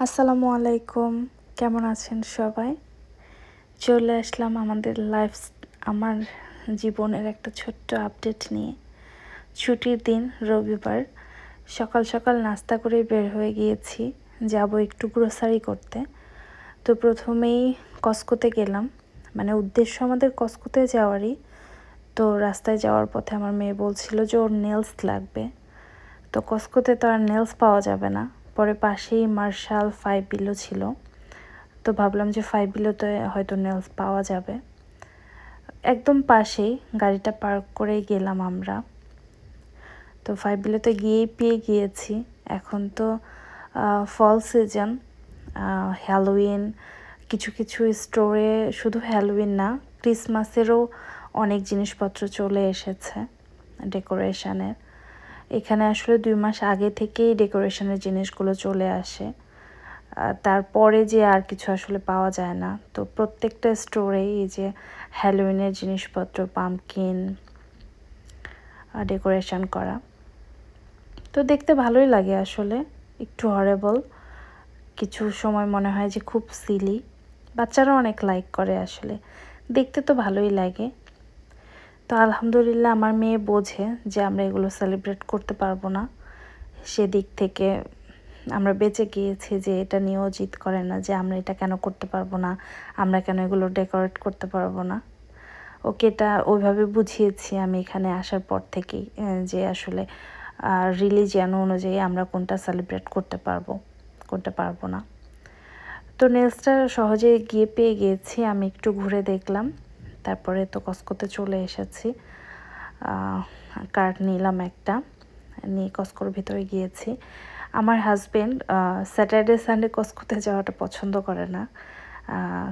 আসসালামু আলাইকুম। কেমন আছেন সবাই? চলে আসলাম আমাদের লাইফ আমার জীবনের একটা ছোট্ট আপডেট নিয়ে। ছুটির দিন, রবিবার, সকাল সকাল নাস্তা করে বের হয়ে গিয়েছি। যাব একটু গ্রোসারি করতে। তো প্রথমেই কস্কোতে গেলাম। মানে উদ্দেশ্য আমাদের কস্কোতে যাওয়ারই। তো রাস্তায় যাওয়ার পথে আমার মেয়ে বলছিল যে ওর নেলস লাগবে। তো কস্কোতে তো আর নেলস পাওয়া যাবে না। পরে পাশেই মার্শাল ফাইভ বিলো ছিল। তো ভাবলাম যে ফাইভ বিলোতে হয়তো নেলস পাওয়া যাবে। একদম পাশেই গাড়িটা পার্ক করেই গেলাম আমরা। তো ফাইভ বিলোতে গিয়েই পেয়ে গিয়েছি। এখন তো ফল সিজন হ্যালোউইন কিছু কিছু স্টোরে শুধু হ্যালোউইন না ক্রিসমাসেরও অনেক জিনিসপত্র চলে এসেছে ডেকোরেশনের এখানে আসলে দুই মাস আগে থেকেই ডেকোরেশনের জিনিসগুলো চলে আসে। তারপরে যে আর কিছু আসলে পাওয়া যায় না। তো প্রত্যেকটা স্টোরেই এই যে হ্যালোইনের জিনিসপত্র পাম্পকিন ডেকোরেশন করা। তো দেখতে ভালোই লাগে আসলে, একটু হরেবল কিছু সময় মনে হয় যে খুব সিলি বাচ্চারা অনেক লাইক করে আসলে। দেখতে তো ভালোই লাগে। তো আলহামদুলিল্লাহ আমার মেয়ে বোঝে যে আমরা এগুলো সেলিব্রেট করতে পারব না। সেদিক থেকে আমরা বেঁচে গিয়েছি যে এটা নিয়েও করে না যে আমরা এটা কেন করতে পারব না, আমরা কেন এগুলো ডেকোরেট করতে পারব না। ওকে এটা ওইভাবে বুঝিয়েছি আমি এখানে আসার পর থেকেই যে আসলে রিলিজিয়ান অনুযায়ী আমরা কোনটা সেলিব্রেট করতে পারব করতে পারব না। তো নেলসটা সহজে গিয়ে পেয়ে গিয়েছি, আমি একটু ঘুরে দেখলাম। তারপরে তো কস্কোতে চলে এসেছি। কার্ড নিলাম একটা, নিয়ে কস্কোর ভিতরে গিয়েছি। আমার হাজব্যান্ড স্যাটারডে সানডে কস্কোতে যাওয়াটা পছন্দ করে না।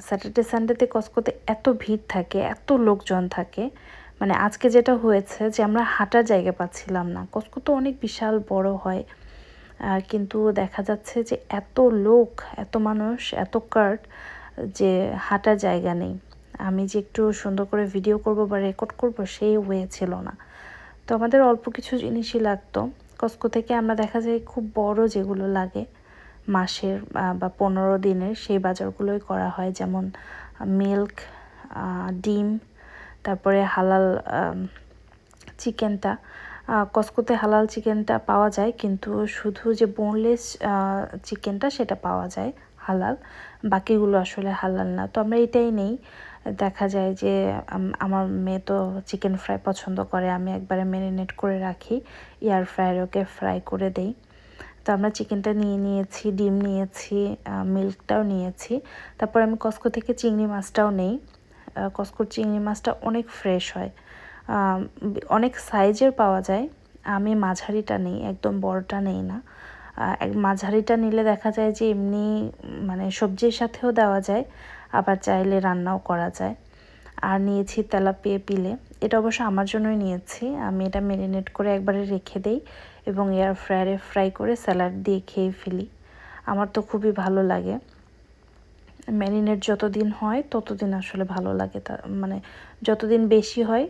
স্যাটারডে সানডেতে কস্কোতে এত ভিড় থাকে, এত লোকজন থাকে। মানে আজকে যেটা হয়েছে যে আমরা হাঁটার জায়গা পাচ্ছিলাম না। কস্কো তো অনেক বিশাল, বড় হয়। কিন্তু দেখা যাচ্ছে যে এত লোক, এত মানুষ, এত কার্ড যে হাঁটার জায়গা নেই। আমি যে একটু সুন্দর করে ভিডিও করব বা রেকর্ড করব সেই ওয়ে ছিল না। তো আমাদের অল্প কিছু জিনিসই লাগতো। কস্কো থেকে আমরা দেখা যায় খুব বড় যেগুলো লাগে, মাসের বা পনেরো দিনের সেই বাজারগুলোই করা হয়। যেমন মিল্ক ডিম, তারপরে হালাল চিকেনটা। কস্কোতে হালাল চিকেনটা পাওয়া যায়, কিন্তু শুধু যে বোনলেস চিকেনটা সেটা পাওয়া যায় হালাল। বাকিগুলো আসলে হালাল না। তো আমরা এটাই নেই। দেখা যায় যে আমার মেয়ে তো চিকেন ফ্রাই পছন্দ করে, আমি একবারে ম্যারিনেট করে রাখি এয়ার ফ্রায়ার ওকে ফ্রাই করে দেই। তো আমরা চিকেনটা নিয়ে নিয়েছি, ডিম নিয়েছি মিল্কটাও নিয়েছি। তারপর আমি কস্কো থেকে চিংড়ি মাছটাও নেই। কস্কোর চিংড়ি মাছটা অনেক ফ্রেশ হয়। অনেক সাইজের পাওয়া যায়। আমি মাঝারিটা নেই, একদম বড়টা নেই না। এক মাঝারিটা নিলে দেখা যায় যে এমনি মানে সবজির সাথেও দেওয়া যায়। আবার চাইলে রান্নাও করা যায়। আর নিয়েছি তেলাপিয়া পিলে। এটা অবশ্য আমার জন্যই নিয়েছি। আমি এটা ম্যারিনেট করে একবারে রেখে দেই এবং এয়ার ফ্রায়ারে ফ্রাই করে স্যালাড দিয়ে খেয়ে ফেলি। আমার তো খুবই ভালো লাগে। ম্যারিনেট যতদিন হয়, ততদিন আসলে ভালো লাগে তা মানে যতদিন বেশি হয়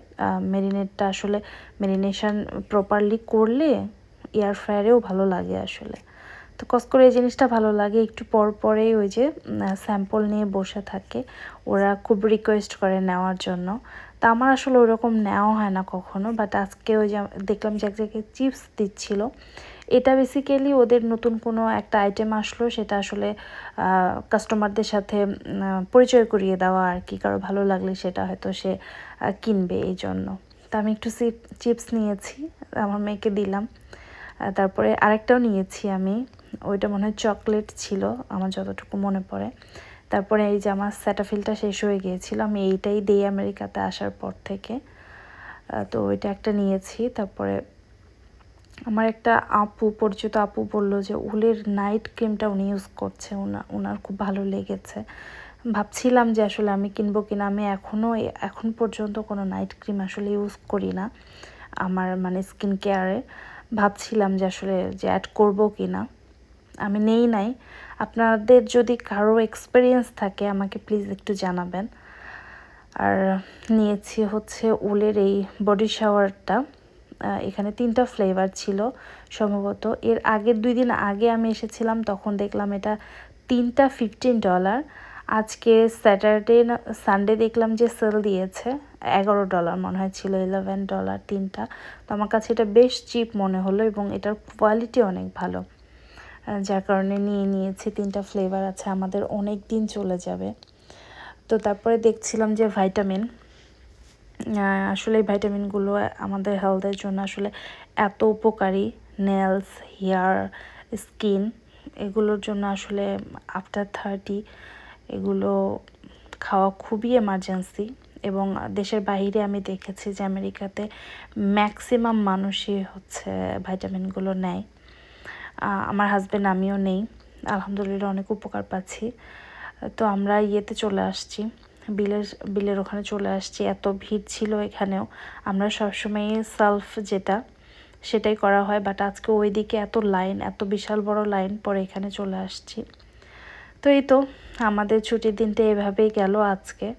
ম্যারিনেটটা আসলে ম্যারিনেশন প্রপারলি করলে এয়ার ফ্রায়ারেও ভালো লাগে আসলে। তো কস করে এই জিনিসটা ভালো লাগে। একটু পর পরেই ওই যে স্যাম্পল নিয়ে বসে থাকে। ওরা খুব রিকোয়েস্ট করে নেওয়ার জন্য। তা আমার আসলে ওরকম নেওয়া হয় না কখনো বাট আজকে ওই যে দেখলাম যে এক জায়গায় চিপস দিচ্ছিল। এটা বেসিক্যালি ওদের নতুন কোনো একটা আইটেম আসলো, সেটা আসলে কাস্টমারদের সাথে পরিচয় করিয়ে দেওয়া আর কি। কারও ভালো লাগলে সেটা হয়তো সে কিনবে এই জন্য। তা আমি একটু চিপস নিয়েছি, আমার মেয়েকে দিলাম। তারপরে আরেকটাও নিয়েছি আমি। ওইটা মনে হয় চকলেট ছিল, আমার যতটুকু মনে পড়ে। তারপরে এই যে আমার স্যাটাফিলটা শেষ হয়ে গিয়েছিল, আমি এইটাই দিই আমেরিকাতে আসার পর থেকে। তো ওইটা একটা নিয়েছি, তারপরে আমার একটা আপু, পরিচিত আপু বলল যে উলের নাইট ক্রিমটা উনি ইউজ করছে ওনার খুব ভালো লেগেছে। ভাবছিলাম যে আসলে আমি কিনবো কিনা, আমি এখনও এখন পর্যন্ত কোনো নাইট ক্রিম আসলে ইউজ করি না, আমার মানে স্কিন কেয়ারে ভাবছিলাম যে আসলে যে অ্যাড করব কি না আমি নেই নাই। আপনাদের যদি কারও এক্সপিরিয়েন্স থাকে, আমাকে প্লিজ একটু জানাবেন। আর নিয়েছি হচ্ছে উলের এই বডি শাওয়ারটা এখানে তিনটা ফ্লেভার ছিল সম্ভবত। এর আগের দুই দিন আগে আমি এসেছিলাম, তখন দেখলাম এটা তিনটা ফিফটিন ডলার আজকে স্যাটারডে সানডে দেখলাম যে সেল দিয়েছে, এগারো ডলার মনে হয় ছিল ইলেভেন ডলার তিনটা। তো আমার কাছে এটা বেশ চিপ মনে হলো এবং এটার কোয়ালিটি অনেক ভালো। যার কারণে নিয়ে নিয়েছি, তিনটা ফ্লেভার আছে, আমাদের অনেক দিন চলে যাবে। তো তারপরে দেখছিলাম যে ভাইটামিন আসলে এই ভাইটামিনগুলো আমাদের হেলথের জন্য আসলে এত উপকারী। নেলস হেয়ার স্কিন এগুলোর জন্য আসলে আফটার থার্টি এগুলো খাওয়া খুবই এমার্জেন্সি এবং দেশের বাইরে আমি দেখেছি যে আমেরিকাতে ম্যাক্সিমাম মানুষই হচ্ছে ভাইটামিনগুলো নেয়। আমার হাজব্যান্ড আমিও নেই। আলহামদুলিল্লাহ অনেক উপকার পাচ্ছি। তো আমরা ইয়েতে চলে আসছি। বিলের বিলের ওখানে চলে আসছি। এত ভিড় ছিল এখানেও। আমরা সবসময় সেলফ যেটা, সেটাই করা হয়। বাট আজকে ওইদিকে এত লাইন এত বিশাল বড় লাইন পরে এখানে চলে আসছি। তো এই তো, আমাদের ছুটির দিনটা এভাবেই গেল আজকে।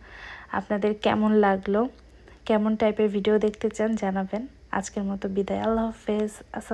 আপনাদের কেমন লাগল? কেমন টাইপের ভিডিও দেখতে চান জানাবেন। আজকের মতো বিদায়। আল্লাহ হাফেজ।